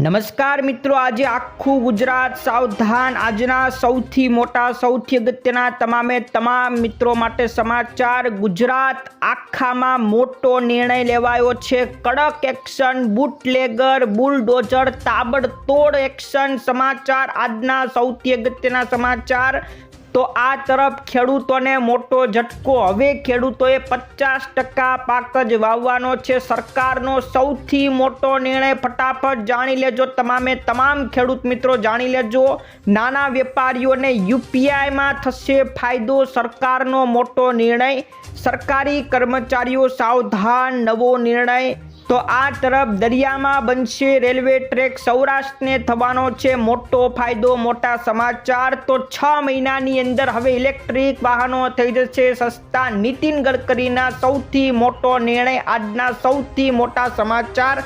નમસ્કાર મિત્રો, આજે આખું ગુજરાત સાવધાન. આજના સૌથી મોટા, સૌથી અગત્યના તમામે તમામ મિત્રો માટે સમાચાર. ગુજરાત આખામાં મોટો નિર્ણય લેવાયો છે. કડક એક્શન, બુટલેગર, બુલડોઝર, તાબડતોડ એક્શન સમાચાર. આજના સૌથી અગત્યના સમાચાર. તો આ તરફ ખેડૂતોને મોટો ઝટકો. હવે ખેડૂતોએ પચાસ ટકા પાક જ વાવવાનો છે. સરકારનો સૌથી મોટો નિર્ણય ફટાફટ જાણી લેજો. તમામે તમામ ખેડૂત મિત્રો જાણી લેજો. નાના વેપારીઓને યુપીઆઈમાં થશે ફાયદો. સરકારનો મોટો નિર્ણય. સરકારી કર્મચારીઓ સાવધાન, નવો નિર્ણય. તો આ તરફ દરિયામાં બનશે રેલવે ટ્રેક સૌરાષ્ટ્રને થવાનો છે મોટો ફાયદો, મોટા સમાચાર. તો છ મહિનાની અંદર હવે ઇલેક્ટ્રિક વાહનો થઈ જશે સસ્તા. નીતિન ગડકરીના સૌથી મોટો નિર્ણય, આજના સૌથી મોટા સમાચાર.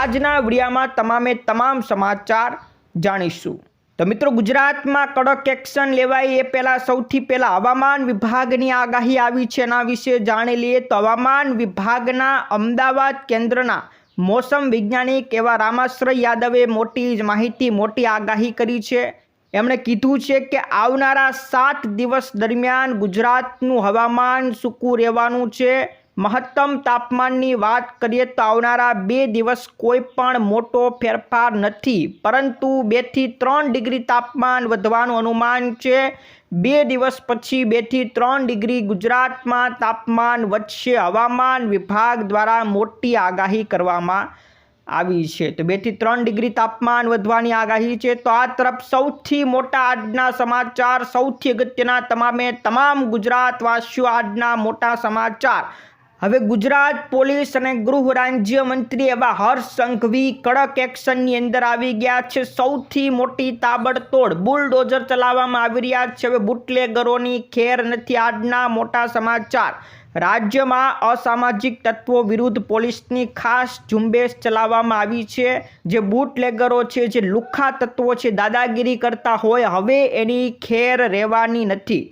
આજના વિડીયામાં તમામે તમામ સમાચાર જાણીશું. તો મિત્રો ગુજરાતમાં કડક એક્શન લેવાય એ પહેલાં સૌથી પહેલાં હવામાન વિભાગની આગાહી આવી છે એના વિશે જાણી લઈએ તો હવામાન વિભાગના અમદાવાદ કેન્દ્રના મોસમ વૈજ્ઞાનિક એવા રામાશ્રય યાદવે મોટી માહિતી, મોટી આગાહી કરી છે. એમણે કીધું છે કે આવનારા સાત દિવસ દરમિયાન ગુજરાતનું હવામાન સૂકું રહેવાનું છે. મહત્તમ તાપમાનની વાત કરીએ તો આવનારા બે દિવસ કોઈ પણ મોટો ફેરફાર નથી. પરંતુ બેથી ત્રણ ડિગ્રી તાપમાન વધવાનું અનુમાન છે. બે દિવસ પછી બેથી ત્રણ ડિગ્રી ગુજરાતમાં તાપમાન વધશે. હવામાન વિભાગ દ્વારા મોટી આગાહી કરવામાં આવી છે. તો બેથી ત્રણ ડિગ્રી તાપમાન વધવાની આગાહી છે. તો આ તરફ સૌથી મોટા આજના સમાચાર, સૌથી અગત્યના તમામે તમામ ગુજરાતવાસીઓ આજના મોટા સમાચાર હવે ગુજરાત પોલીસ અને ગૃહ રાજ્યમંત્રી એવા હર્ષ સંઘવી કડક એક્શનની અંદર આવી ગયા છે. સૌથી મોટી તાબડતોડ બુલડોઝર ચલાવવામાં આવી રહ્યા છે. હવે બુટલેગરોની ખેર નથી આજના મોટા સમાચાર. રાજ્યમાં અસામાજિક તત્વો વિરુદ્ધ પોલીસની ખાસ ઝુંબેશ ચલાવવામાં આવી છે. જે બુટલેગરો છે, જે લુખ્ખા તત્વો છે, દાદાગીરી કરતા હોય, હવે એની ખેર રહેવાની નથી.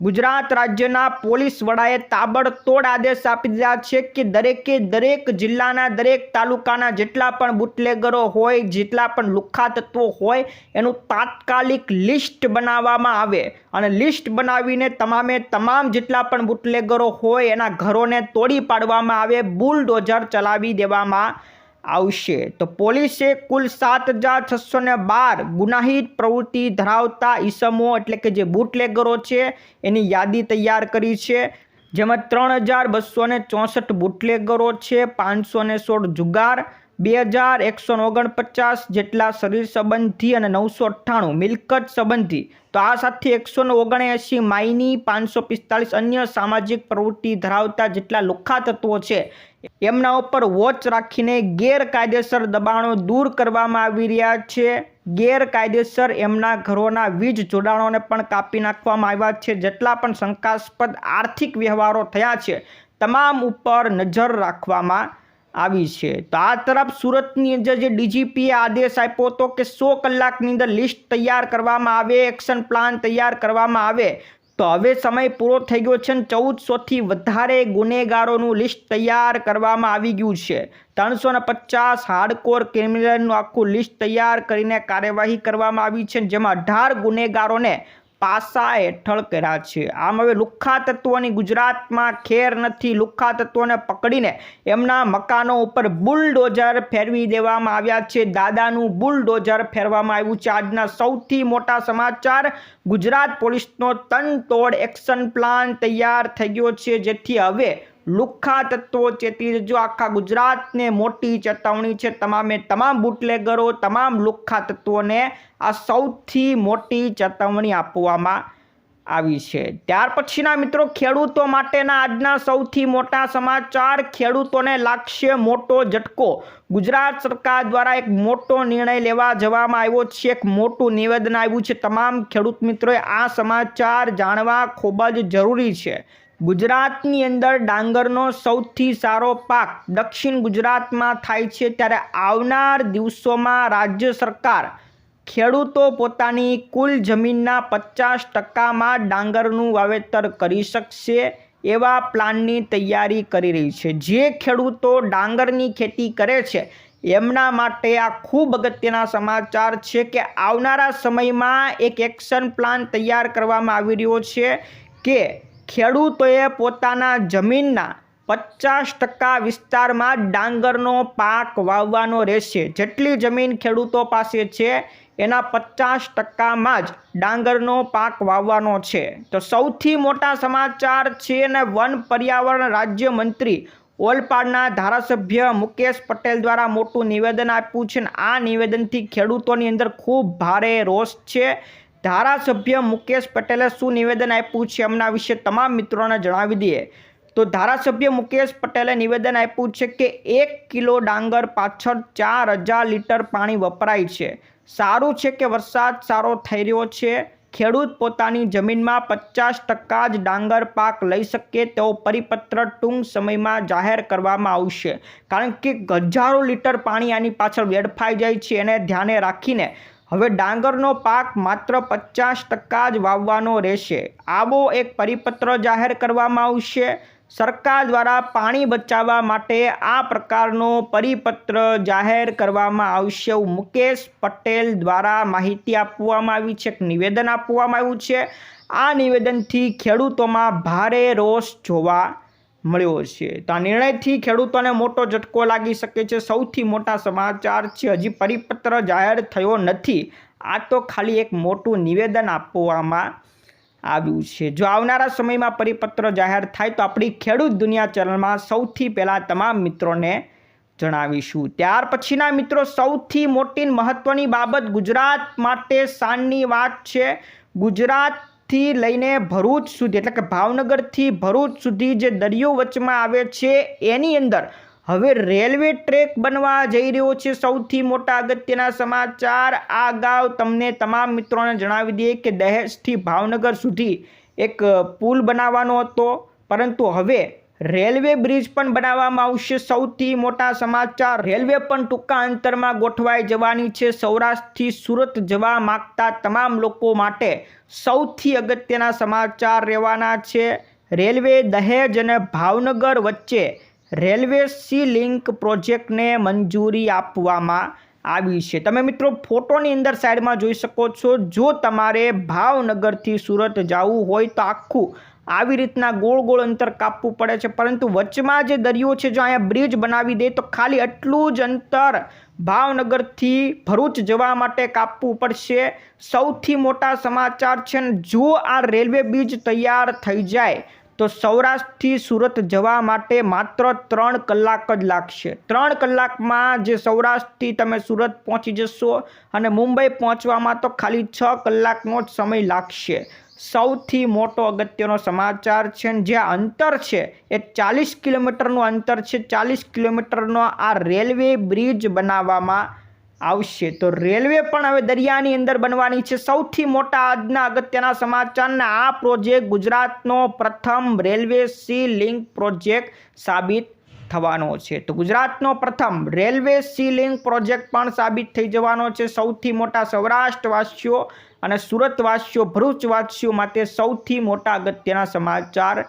ગુજરાત રાજ્યના પોલીસ વડાએ તાબડતોડ આદેશ આપી દીધા છે કે દરેકે દરેક જિલ્લાના દરેક તાલુકાના જેટલા પણ બુટલેગરો હોય, જેટલા પણ લુખ્ખા તત્વો હોય, એનું તાત્કાલિક લિસ્ટ બનાવવામાં આવે અને લિસ્ટ બનાવીને તમામે તમામ જેટલા પણ બુટલેગરો હોય એના ઘરોને તોડી પાડવામાં આવે, બુલડોઝર ચલાવી દેવામાં આવશે. તો પોલીસે કુલ સાત હજાર છસો ને બાર ગુનાહિત પ્રવૃત્તિ ધરાવતા ઈસમો એટલે કે જે બુટલેગરો છે, એની યાદી તૈયાર કરી છે. જેમાં ત્રણ હજાર બસો ચોસઠ બુટલેગરો છે, પાંચસો સોળ જુગાર બે હજાર એકસો ઓગણપચાસ જેટલા શરીર સંબંધી અને નવસો અઠ્ઠાણું મિલકત સંબંધી. તો આ સાથે એકસો ઓગણએંશી માઇની પાંચસો પિસ્તાલીસ અન્ય સામાજિક પ્રવૃત્તિ ધરાવતા જેટલા લુખા તત્વો છે, એમના ઉપર વોચ રાખીને ગેરકાયદેસર દબાણો દૂર કરવામાં આવી રહ્યા છે. ગેરકાયદેસર એમના ઘરોના વીજ જોડાણોને પણ કાપી નાખવામાં આવ્યા છે, જેટલા પણ શંકાસ્પદ આર્થિક વ્યવહારો થયા છે, તમામ ઉપર નજર રાખવામાં આવી છે. તો આ તરફ સુરતની અંદર જે ડીજીપીએ આદેશ આપ્યો હતો કે સો કલાકની અંદર લિસ્ટ તૈયાર કરવામાં આવે, એક્શન પ્લાન તૈયાર કરવામાં આવે. તો હવે સમય પૂરો થઈ ગયો છે ને ચૌદસોથી વધારે ગુનેગારોનું લિસ્ટ તૈયાર કરવામાં આવી ગયું છે. ત્રણસો ને પચાસ હાર્ડકોર ક્રિમિનલનું આખું લિસ્ટ તૈયાર કરીને કાર્યવાહી કરવામાં આવી છે જેમાં અઢાર ગુનેગારોને પાસા હેઠળ કર્યા છે. આમ હવે લુખ્ખા તત્વોની ગુજરાતમાં ખેર નથી. લુખ્ખા તત્વોને પકડીને એમના મકાનો ઉપર બુલડોઝર ફેરવી દેવામાં આવ્યા છે. દાદાનું બુલડોઝર ફેરવામાં આવ્યું છે. આજના સૌથી મોટા સમાચાર, ગુજરાત પોલીસનો તનતોડ એક્શન પ્લાન તૈયાર થઈ ગયો છે. જેથી હવે લુખ્ખા તત્વો ચેતી જજો આખા ગુજરાતને મોટી ચેતવણી છે. તમામે તમામ બુટલેગરો તમામ લુખ્ખા તત્વોને આ સૌથી મોટી ચેતવણી આપવામાં આવી છે. ત્યાર પછીના મિત્રો, ખેડૂતો માટેના આજના સૌથી મોટા સમાચાર. ખેડૂતોને લાગશે મોટો ઝટકો. ગુજરાત સરકાર દ્વારા એક મોટો નિર્ણય લેવા જવામાં આવ્યો છે. એક મોટું નિવેદન આવ્યું છે. તમામ ખેડૂત મિત્રોએ આ સમાચાર જાણવા ખૂબ જ જરૂરી છે. ગુજરાતની અંદર ડાંગરનો સૌથી સારો પાક દક્ષિણ ગુજરાતમાં થાય છે ત્યારે આવનાર દિવસોમાં રાજ્ય સરકાર ખેડૂતો પોતાની કુલ જમીનના પચાસ ટકામાં ડાંગરનું વાવેતર કરી શકશે એવા પ્લાનની તૈયારી કરી રહી છે. જે ખેડૂતો ડાંગરની ખેતી કરે છે, એમના માટે આ ખૂબ અગત્યના સમાચાર છે કે આવનારા સમયમાં એક એક્શન પ્લાન તૈયાર કરવામાં આવી રહ્યો છે કે ખેડૂતોએ પોતાના જમીનના પચાસ ટકા વિસ્તારમાં ડાંગરનો પાક વાવવાનો રહેશે. જેટલી જમીન ખેડૂતો પાસે છે, એના પચાસ ટકામાં જ ડાંગરનો પાક વાવવાનો છે. તો સૌથી મોટા સમાચાર છે અને વન પર્યાવરણ રાજ્યમંત્રી ઓલપાડના ધારાસભ્ય મુકેશ પટેલ દ્વારા મોટું નિવેદન આપ્યું છે અને આ નિવેદનથી ખેડૂતોની અંદર ખૂબ ભારે રોષ છે. ધારાસભ્ય મુકેશ પટેલે શું નિવેદન આપ્યું છે એમના વિશે તમામ મિત્રોને જણાવી દઈએ. તો ધારાસભ્ય મુકેશ પટેલે નિવેદન આપ્યું છે કે એક કિલો ડાંગર પાછળ ચાર હજાર લીટર પાણી વપરાય છે. સારું છે કે વરસાદ સારો થઈ રહ્યો છે? ખેડૂત પોતાની જમીનમાં પચાસ ટકા જ ડાંગર પાક લઈ શકે તેવો પરિપત્ર ટૂંક સમયમાં જાહેર કરવામાં આવશે. કારણ કે હજારો લીટર પાણી આની પાછળ વેડફાઈ જાય છે, એને ધ્યાને રાખીને હવે ડાંગરનો પાક માત્ર પચાસ ટકા જ વાવવાનો રહેશે. આવો એક પરિપત્ર જાહેર કરવામાં આવશે. સરકાર દ્વારા પાણી બચાવવા માટે આ પ્રકારનો પરિપત્ર જાહેર કરવામાં આવશે મુકેશ પટેલ દ્વારા માહિતી આપવામાં આવી છે, એક નિવેદન આપવામાં આવ્યું છે. આ નિવેદનથી ખેડૂતોમાં ભારે રોષ જોવા મળ્યો છે. તો આ નિર્ણયથી ખેડૂતોને મોટો ઝટકો લાગી શકે છે. સૌથી મોટા સમાચાર છે, હજી પરિપત્ર જાહેર થયો નથી. આ તો ખાલી એક મોટું નિવેદન આપવામાં આવ્યું છે. જો આવનારા સમયમાં પરિપત્ર જાહેર થાય તો આપણી ખેડૂત દુનિયા ચેનલમાં સૌથી પહેલાં તમામ મિત્રોને જણાવીશું. ત્યાર પછીના મિત્રો, સૌથી મોટી મહત્ત્વની બાબત ગુજરાત માટે શાનની વાત છે. ગુજરાતથી લઈને ભરૂચ સુધી, એટલે કે ભાવનગરથી ભરૂચ સુધી જે દરિયો વચમાં આવે છે, એની અંદર હવે રેલવે ટ્રેક બનવા જઈ રહ્યો છે સૌથી મોટા અગત્યના સમાચાર. આ અગાઉ તમને તમામ મિત્રોને જણાવી દઈએ કે દહેજથી ભાવનગર સુધી એક પુલ બનાવવાનો હતો, પરંતુ હવે રેલવે બ્રિજ પણ બનાવવામાં આવશે. સૌથી મોટા સમાચાર, રેલવે પણ ટૂંકા અંતરમાં ગોઠવાઈ જવાની છે. સૌરાષ્ટ્રથી સુરત જવા માગતા તમામ લોકો માટે સૌથી અગત્યના સમાચાર રહેવાના છે. રેલવે દહેજ અને ભાવનગર વચ્ચે રેલવે સી લિંક પ્રોજેક્ટને મંજૂરી આપવામાં આવી છે. તમે મિત્રો ફોટોની અંદર સાઈડમાં જોઈ શકો છો. જો તમારે ભાવનગરથી સુરત જવું હોય તો આખું આવી રીતના ગોળ ગોળ અંતર કાપવું પડે છે. પરંતુ વચમાં જે દરિયો છે, જો અહીંયા બ્રિજ બનાવી દે, તો ખાલી આટલું જ અંતર ભાવનગરથી ભરૂચ જવા માટે કાપવું પડશે. સૌથી મોટા સમાચાર છે જો આ રેલવે બ્રિજ તૈયાર થઈ જાય, તો સૌરાષ્ટ્રથી સુરત જવા માટે માત્ર ત્રણ કલાક જ લાગશે. ત્રણ કલાકમાં જે સૌરાષ્ટ્રથી તમે સુરત પહોંચી જશો અને મુંબઈ પહોંચવામાં તો ખાલી છ કલાકનો જ સમય લાગશે. સૌથી મોટો અગત્યનો સમાચાર છે જે અંતર છે, એ ચાલીસ કિલોમીટરનું અંતર છે. ચાલીસ કિલોમીટરનો આ રેલવે બ્રિજ બનાવવામાં આવશે. તો રેલવે પણ હવે દરિયાની અંદર બનવાની છે. સૌથી મોટા આજના અગત્યના સમાચારના આ પ્રોજેક્ટ ગુજરાતનો પ્રથમ રેલવે સી લિંક પ્રોજેક્ટ સાબિત થવાનો છે. તો ગુજરાતનો પ્રથમ રેલવે સી લિંક પ્રોજેક્ટ પણ સાબિત થઈ જવાનો છે. સૌથી મોટા સૌરાષ્ટ્રવાસીઓ અને સુરતવાસીઓ, ભરૂચવાસીઓ માટે સૌથી મોટા અગત્યના સમાચાર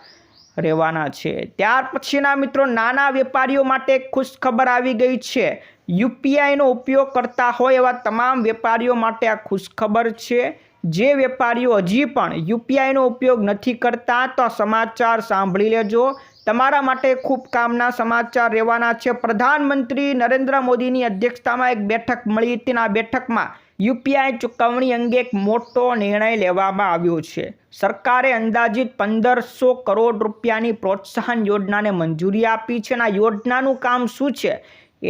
રહેવાના છે. ત્યાર પછીના મિત્રો, નાના વેપારીઓ માટે ખુશખબર આવી ગઈ છે. યુપીઆઈનો ઉપયોગ કરતા હોય એવા તમામ વેપારીઓ માટે આ ખુશખબર છે. જે વેપારીઓ હજી પણ યુપીઆઈનો ઉપયોગ નથી કરતા, તો સમાચાર સાંભળી લેજો. તમારા માટે ખૂબ કામના સમાચાર રહેવાના છે. પ્રધાનમંત્રી નરેન્દ્ર મોદીની અધ્યક્ષતામાં એક બેઠક મળી. હતી આ બેઠકમાં યુપીઆઈ ચૂકવણી અંગે એક મોટો નિર્ણય લેવામાં આવ્યો છે. સરકારે અંદાજિત પંદરસો કરોડ રૂપિયાની પ્રોત્સાહન યોજનાને મંજૂરી આપી છે અને આ યોજનાનું કામ શું છે?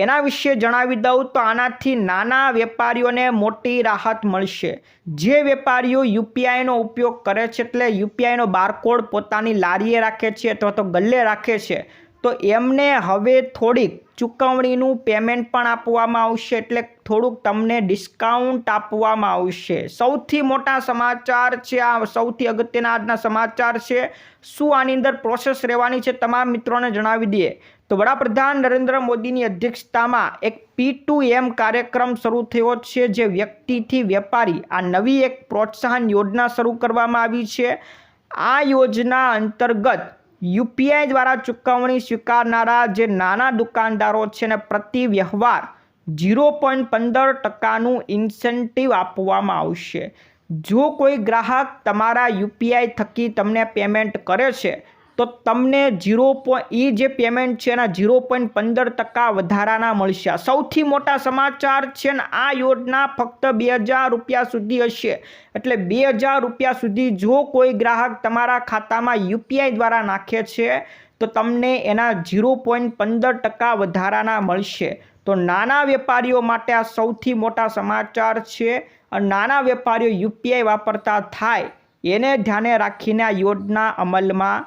એના વિશે જણાવી દઉં તો આનાથી નાના વેપારીઓને મોટી રાહત મળશે. જે વેપારીઓ યુપીઆઈનો ઉપયોગ કરે છે એટલે યુપીઆઈનો બારકોડ પોતાની લારીએ રાખે છે અથવા તો ગલ્લે રાખે છે, તો એમને હવે થોડીક ચૂકવણીનું પેમેન્ટ પણ આપવામાં આવશે એટલે થોડુંક તમને ડિસ્કાઉન્ટ આપવામાં આવશે. સૌથી મોટા સમાચાર છે, આ સૌથી અગત્યના આજના સમાચાર છે. શું આની અંદર પ્રોસેસ રહેવાની છે તમામ મિત્રોને જણાવી દઈએ. તો વડાપ્રધાન નરેન્દ્ર મોદીની અધ્યક્ષતામાં એક પી ટુ એમ કાર્યક્રમ શરૂ થયો છે, જે વ્યક્તિથી વેપારી આ નવી એક પ્રોત્સાહન યોજના શરૂ કરવામાં આવી છે. આ યોજના અંતર્ગત યુપીઆઈ દ્વારા ચૂકવણી સ્વીકારનારા જે નાના દુકાનદારો છે ને પ્રતિ વ્યવહાર ઝીરો પોઈન્ટ પંદર ટકાનું ઇન્સેન્ટિવ આપવામાં આવશે. જો કોઈ ગ્રાહક તમારા યુપીઆઈ થકી તમને પેમેન્ટ કરે છે તો તમને ઝીરો એ જે પેમેન્ટ છે એના ઝીરો પોઈન્ટ પંદર ટકા વધારાના મળશે. સૌથી મોટા સમાચાર છે ને, આ યોજના ફક્ત બે હજાર રૂપિયા સુધી હશે. એટલે બે હજાર રૂપિયા સુધી જો કોઈ ગ્રાહક તમારા ખાતામાં યુપીઆઈ દ્વારા નાખે છે, તો તમને એના ઝીરો પોઈન્ટ પંદર ટકા વધારાના મળશે. તો નાના વેપારીઓ માટે આ સૌથી મોટા સમાચાર છે, અને નાના વેપારીઓ યુપીઆઈ વાપરતા થાય. એને ધ્યાને રાખીને આ યોજના અમલમાં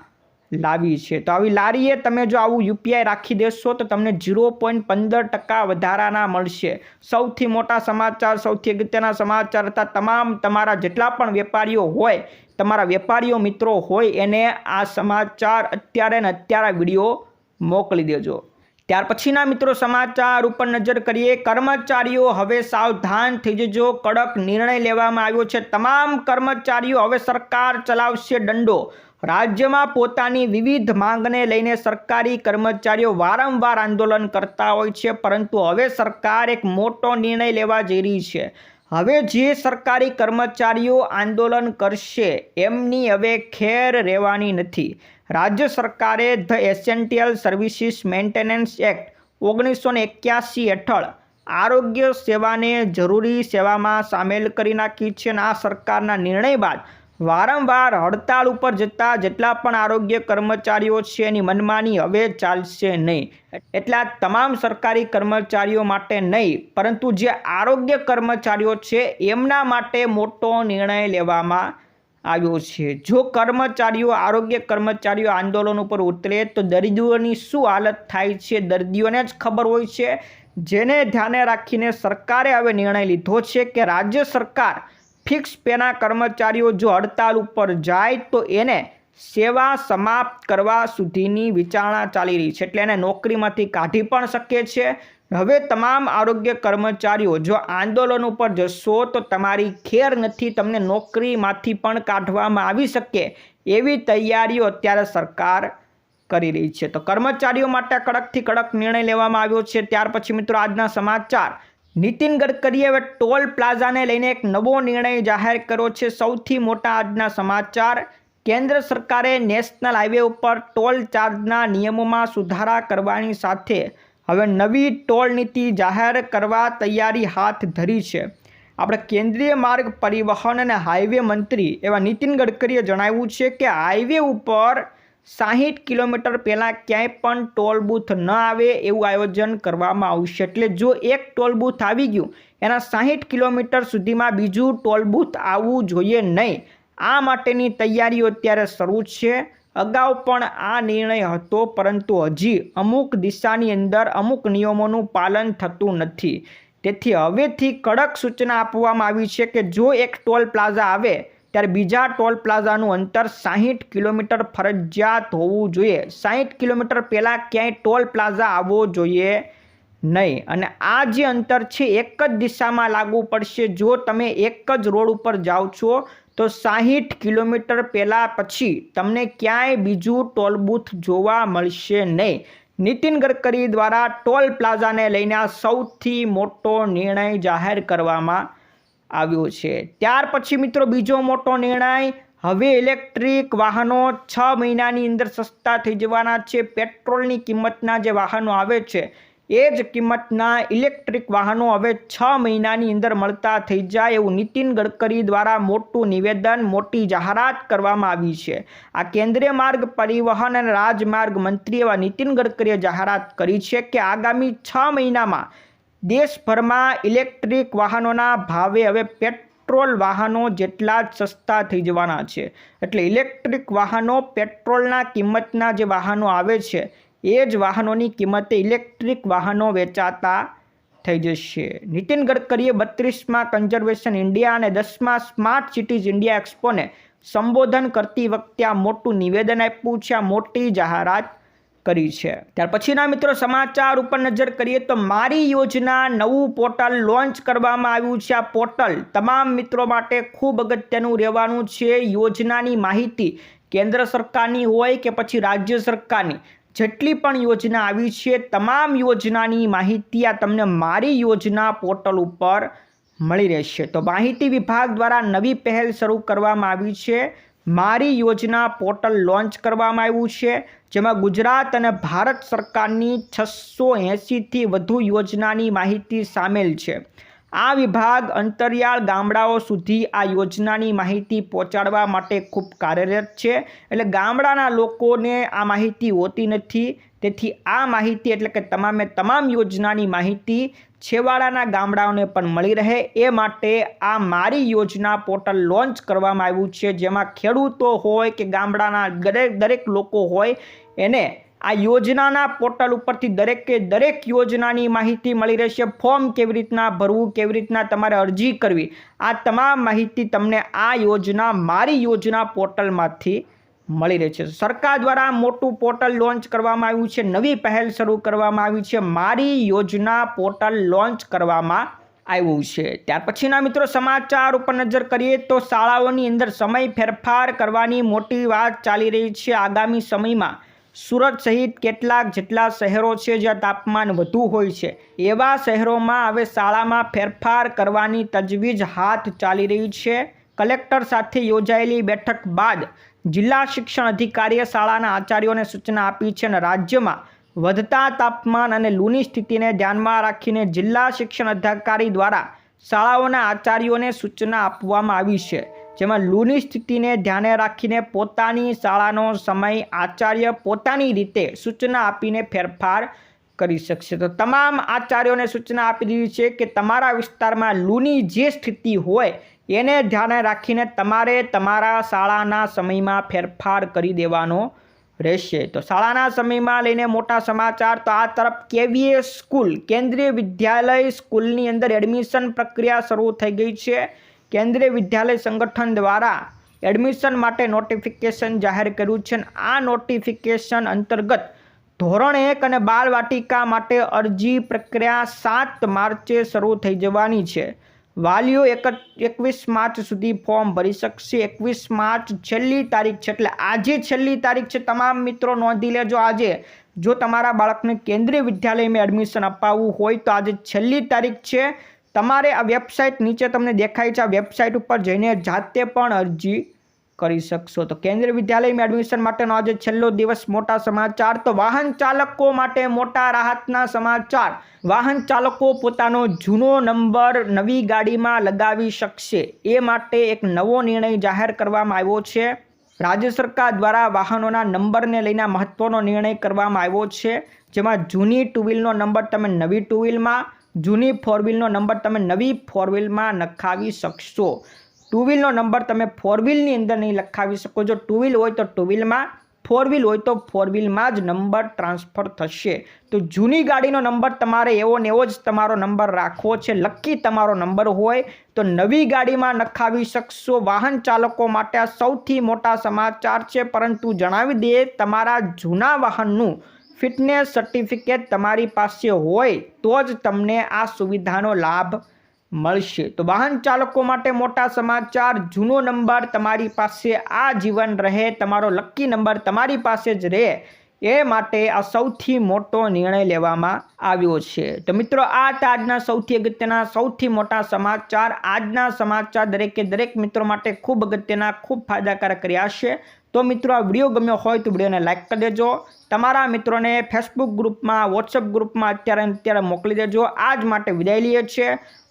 લાવી છે. તો આવી લારીએ તમે જો આવું યુપીઆઈ રાખી દેશો તો તમને ઝીરો પોઈન્ટ પંદર ટકા વધારાના મળશે. સૌથી મોટા સમાચાર, સૌથી અગત્યના સમાચાર હતા તમામ તમારા જેટલા પણ વેપારીઓ હોય, તમારા વેપારીઓ મિત્રો હોય એને આ સમાચાર અત્યારે ને અત્યારે વીડિયો મોકલી દેજો. ત્યાર પછીના મિત્રો સમાચાર ઉપર નજર કરીએ. કર્મચારીઓ હવે સાવધાન થઈ જજો. કડક નિર્ણય લેવામાં આવ્યો છે. તમામ કર્મચારીઓ હવે સરકાર ચલાવશે દંડો. રાજ્યમાં પોતાની વિવિધ માંગને લઈને સરકારી કર્મચારીઓ વારંવાર આંદોલન કરતા હોય છે, પરંતુ હવે સરકાર એક મોટો નિર્ણય લેવા જઈ રહી છે. હવે જે સરકારી કર્મચારીઓ આંદોલન કરશે, એમની હવે ખેર રહેવાની નથી. રાજ્ય સરકારે the essential services maintenance act ઓગણીસો ને એક્યાસી હેઠળ આરોગ્ય સેવાને જરૂરી સેવામાં સામેલ કરી નાખી છે અને આ સરકારના નિર્ણય બાદ વારંવાર હડતાળ ઉપર જતા જેટલા પણ આરોગ્ય કર્મચારીઓ છે એની મનમાની હવે ચાલશે નહીં. એટલા તમામ સરકારી કર્મચારીઓ માટે નહીં, પરંતુ જે આરોગ્ય કર્મચારીઓ છે એમના માટે મોટો નિર્ણય લેવામાં આવ્યો છે. જો કર્મચારીઓ, આરોગ્ય કર્મચારીઓ આંદોલન ઉપર ઉતરે, તો દર્દીઓની શું હાલત થાય છે દર્દીઓને જ ખબર હોય છે. જેને ધ્યાને રાખીને સરકારે હવે નિર્ણય લીધો છે કે રાજ્ય સરકાર ફિક્સ પેના કર્મચારીઓ જો હડતાલ ઉપર જાય તો એને સેવા સમાપ્ત કરવા સુધીની વિચારણા ચાલી રહી છે. એટલે એને નોકરીમાંથી કાઢી પણ શકે છે. હવે તમામ આરોગ્ય કર્મચારીઓ જો આંદોલન ઉપર જશો તો તમારી ખેર નથી, તમને નોકરીમાંથી પણ કાઢવામાં આવી શકે એવી તૈયારીઓ અત્યારે સરકાર કરી રહી છે. તો કર્મચારીઓ માટે કડકથી કડક નિર્ણય લેવામાં આવ્યો છે. ત્યાર પછી મિત્રો આજના સમાચાર. નીતિન ગડકરીએ હવે ટોલ પ્લાઝાને લઈને એક નવો નિર્ણય જાહેર કર્યો છે. સૌથી મોટા આજના સમાચાર, કેન્દ્ર સરકારે નેશનલ હાઈવે ઉપર ટોલ ચાર્જના નિયમોમાં સુધારા કરવાની સાથે હવે નવી ટોલ નીતિ જાહેર કરવા તૈયારી હાથ ધરી છે. આપણે કેન્દ્રીય માર્ગ પરિવહન અને હાઈવે મંત્રી એવા નીતિન ગડકરીએ જણાવ્યું છે કે હાઈવે ઉપર સાહીઠ કિલોમીટર પહેલાં ક્યાંય પણ ટોલ બૂથ ન આવે એવું આયોજન કરવામાં આવશે એટલે જો એક ટોલ બૂથ આવી ગયું, એના સાહીઠ કિલોમીટર સુધીમાં બીજું ટોલ બૂથ આવવું જોઈએ નહીં. આ માટેની તૈયારીઓ અત્યારે શરૂ છે. અગાઉ પણ આ નિર્ણય હતો, પરંતુ હજી અમુક દિશાની અંદર અમુક નિયમોનું પાલન થતું નથી. તેથી હવેથી કડક સૂચના આપવામાં આવી છે કે જો એક ટોલ પ્લાઝા આવે ત્યારે બીજા ટોલ પ્લાઝાનું અંતર સાહીઠ કિલોમીટર ફરજિયાત હોવું જોઈએ. સાહીઠ કિલોમીટર પહેલાં ક્યાંય ટોલ પ્લાઝા આવવો જોઈએ નહીં. અને આ જે અંતર છે, એક જ દિશામાં લાગુ પડશે. જો તમે એક જ રોડ ઉપર જાઓ છો, તો સાહીઠ કિલોમીટર પહેલાં પછી તમને ક્યાંય બીજું ટોલ બૂથ જોવા મળશે નહીં. નીતિન ગડકરી દ્વારા ટોલ પ્લાઝાને લઈને સૌથી મોટો નિર્ણય જાહેર કરવામાં આવ્યો છે. ત્યાર પછી મિત્રો બીજો મોટો નિર્ણય, હવે ઇલેક્ટ્રિક વાહનો છ મહિનાની અંદર સસ્તા થઈ જવાના છે. પેટ્રોલની કિંમતના જે વાહનો આવે છે, એ જ કિંમતના ઇલેક્ટ્રિક વાહનો હવે છ મહિનાની અંદર મળતા થઈ જાય એવું નીતિન ગડકરી દ્વારા મોટું નિવેદન, મોટી જાહેરાત કરવામાં આવી છે. આ કેન્દ્રીય માર્ગ પરિવહન અને રાજમાર્ગ મંત્રી એવા નીતિન ગડકરીએ જાહેરાત કરી છે કે આગામી છ મહિનામાં દેશભરમાં ઇલેક્ટ્રિક વાહનોના ભાવે હવે પેટ્રોલ વાહનો જેટલા જ સસ્તા થઈ જવાના છે. એટલે ઇલેક્ટ્રિક વાહનો પેટ્રોલના કિંમતના જે વાહનો આવે છે, એ જ વાહનોની કિંમતે ઇલેક્ટ્રિક વાહનો વેચાતા થઈ જશે. નીતિન ગડકરીએ બત્રીસમાં કન્ઝર્વેશન ઇન્ડિયા અને દસમાં સ્માર્ટ સિટીઝ ઇન્ડિયા એક્સપોને સંબોધન કરતી વખતે આ મોટું નિવેદન આપ્યું છે. આ મોટી જાહેરાત કરી છે. ત્યાર પછીના મિત્રો સમાચાર ઉપર નજર કરીએ તો મારી યોજના નવું પોર્ટલ લોન્ચ કરવામાં આવ્યું છે. આ પોર્ટલ તમામ મિત્રો માટે ખૂબ અગત્યનું રહેવાનું છે. યોજનાની માહિતી કેન્દ્ર સરકારની હોય કે પછી રાજ્ય સરકારની. જેટલી પણ યોજના આવી છે, તમામ યોજનાની માહિતી આ તમને મારી યોજના પોર્ટલ ઉપર મળી રહેશે. તો માહિતી વિભાગ દ્વારા નવી પહેલ શરૂ કરવામાં આવી છે. મારી યોજના પોર્ટલ લોન્ચ કરવામાં આવ્યું છે. જેમાં ગુજરાત અને ભારત સરકારની છસો એંસીથી વધુ યોજનાની માહિતી સામેલ છે. આ વિભાગ અંતરિયાળ ગામડાઓ સુધી આ યોજનાની માહિતી પહોંચાડવા માટે ખૂબ કાર્યરત છે. એટલે ગામડાના લોકોને આ માહિતી હોતી નથી. તેથી આ માહિતી એટલે કે તમામે તમામ યોજનાની માહિતી છેવાડાના ગામડાઓને પણ મળી રહે. એ માટે આ મારી યોજના પોર્ટલ લોન્ચ કરવામાં આવ્યું છે. જેમાં ખેડૂતો હોય કે ગામડાના દરેક દરેક લોકો હોય, એને આ યોજનાના પોર્ટલ ઉપરથી દરેકે દરેક યોજનાની માહિતી મળી રહેશે. ફોર્મ કેવી રીતના ભરવું, કેવી રીતના તમારે અરજી કરવી, આ તમામ માહિતી તમને આ યોજના, મારી યોજના પોર્ટલમાંથી મળી રહે છે. સરકાર દ્વારા મોટું પોર્ટલ લોન્ચ કરવામાં આવ્યું છે. નવી પહેલ શરૂ કરવામાં આવી છે. મારી યોજના પોર્ટલ લોન્ચ કરવામાં આવ્યું છે. ત્યાર પછીના મિત્રો સમાચાર ઉપર નજર કરીએ તો શાળાઓની અંદર સમય ફેરફાર કરવાની મોટી વાત ચાલી રહી છે. આગામી સમયમાં સુરત સહિત કેટલાક જેટલા શહેરો છે જ્યાં તાપમાન વધુ હોય છે, એવા શહેરોમાં હવે શાળામાં ફેરફાર કરવાની તજવીજ હાથ ચાલી રહી છે. કલેક્ટર સાથે યોજાયેલી બેઠક બાદ જિલ્લા શિક્ષણ અધિકારીએ શાળાના આચાર્યોને સૂચના આપી છે અને રાજ્યમાં વધતા તાપમાન અને લૂની સ્થિતિને ધ્યાનમાં રાખીને જિલ્લા શિક્ષણ અધિકારી દ્વારા શાળાઓના આચાર્યોને સૂચના આપવામાં આવી છે. જેમાં લૂની સ્થિતિને ધ્યાને રાખીને પોતાની શાળાનો સમય આચાર્ય પોતાની રીતે સૂચના આપીને ફેરફાર કરી શકશે. તો તમામ આચાર્યોને સૂચના આપી દીધી છે કે તમારા વિસ્તારમાં લૂની જે સ્થિતિ હોય, એને ધ્યાને રાખીને તમારે તમારા શાળાના સમયમાં ફેરફાર કરી દેવાનો રહેશે. તો શાળાના સમયમાં લઈને મોટા સમાચાર, તો આ તરફ કેવીએ સ્કૂલ, કેન્દ્રીય વિદ્યાલય સ્કૂલની અંદર એડમિશન પ્રક્રિયા શરૂ થઈ ગઈ છે. કેન્દ્રીય વિદ્યાલય સંગઠન દ્વારા એડમિશન માટે નોટિફિકેશન જાહેર કર્યું છે આ નોટિફિકેશન અંતર્ગત ધોરણ એક અને બાળવાટિકા માટે અરજી પ્રક્રિયા સાત માર્ચે શરૂ થઈ જવાની છે. વાલીઓ એક એકવીસ માર્ચ સુધી ફોર્મ ભરી શકશે. એકવીસ માર્ચ છેલ્લી તારીખ છે એટલે આજે છેલ્લી તારીખ છે. તમામ મિત્રો નોંધી લેજો આજે. જો તમારા બાળકને કેન્દ્રીય વિદ્યાલયમાં એડમિશન અપાવવું હોય તો આજે છેલ્લી તારીખ છે. તમારે આ વેબસાઇટ નીચે તમને દેખાય છે. આ વેબસાઇટ ઉપર જઈને જાતે પણ અરજી કરી શકશો. તો કેન્દ્રીય વિદ્યાલયમાં એડમિશન માટેનો આજે છેલ્લો દિવસ મોટા સમાચાર. તો વાહન ચાલકો માટે મોટા રાહતના સમાચાર. વાહન ચાલકો પોતાનો જૂનો નંબર નવી ગાડીમાં લગાવી શકશે. એ માટે એક નવો નિર્ણય જાહેર કરવામાં આવ્યો છે. રાજ્ય સરકાર દ્વારા વાહનોના નંબરને લઈને મહત્વનો નિર્ણય કરવામાં આવ્યો છે. જેમાં જૂની ટુ વ્હીલનો નંબર તમે નવી ટુ વ્હીલમાં જૂની ફોર વ્હીલનો નંબર તમે નવી ફોર વ્હીલમાં નખાવી શકશો. ટુ વ્હીલનો નંબર તમે ફોર વ્હીલની અંદર નહીં લખાવી શકો. જો ટુ વ્હીલ હોય તો ટુ વ્હીલમાં ફોર વ્હીલ હોય તો ફોર વ્હીલમાં જ નંબર ટ્રાન્સફર થશે. તો જૂની ગાડીનો નંબર તમારે એવો ને એવો જ તમારો નંબર રાખવો છે. લકી તમારો નંબર હોય તો નવી ગાડીમાં નખાવી શકશો. વાહન ચાલકો માટે આ સૌથી મોટા સમાચાર છે. પરંતુ જણાવી દઈએ, તમારા જૂના વાહનનું ફિટનેસ સર્ટિફિકેટ તમારી પાસે હોય તો જ તમને આ સુવિધાનો લાભ મળશે. તો વાહન ચાલકો માટે મોટા સમાચાર, જૂનો નંબર તમારી પાસે આ જીવન રહે, તમારો લકી નંબર તમારી પાસે જ રહે, એ માટે આ સૌથી મોટો નિર્ણય લેવામાં આવ્યો છે. તો મિત્રો, આ હતા આજના સૌથી અગત્યના, સૌથી મોટા સમાચાર. આજના સમાચાર દરેકે દરેક મિત્રો માટે ખૂબ અગત્યના, ખૂબ ફાયદાકારક રહ્યા છે. તો મિત્રો, આ વીડિયો ગમ્યો હોય તો વિડીયોને લાઇક કરી દેજો. તમારા મિત્રોને ફેસબુક ગ્રુપમાં વોટ્સઅપ ગ્રુપમાં અત્યારે અત્યારે મોકલી દેજો. આજ માટે વિદાય લઈએ છીએ.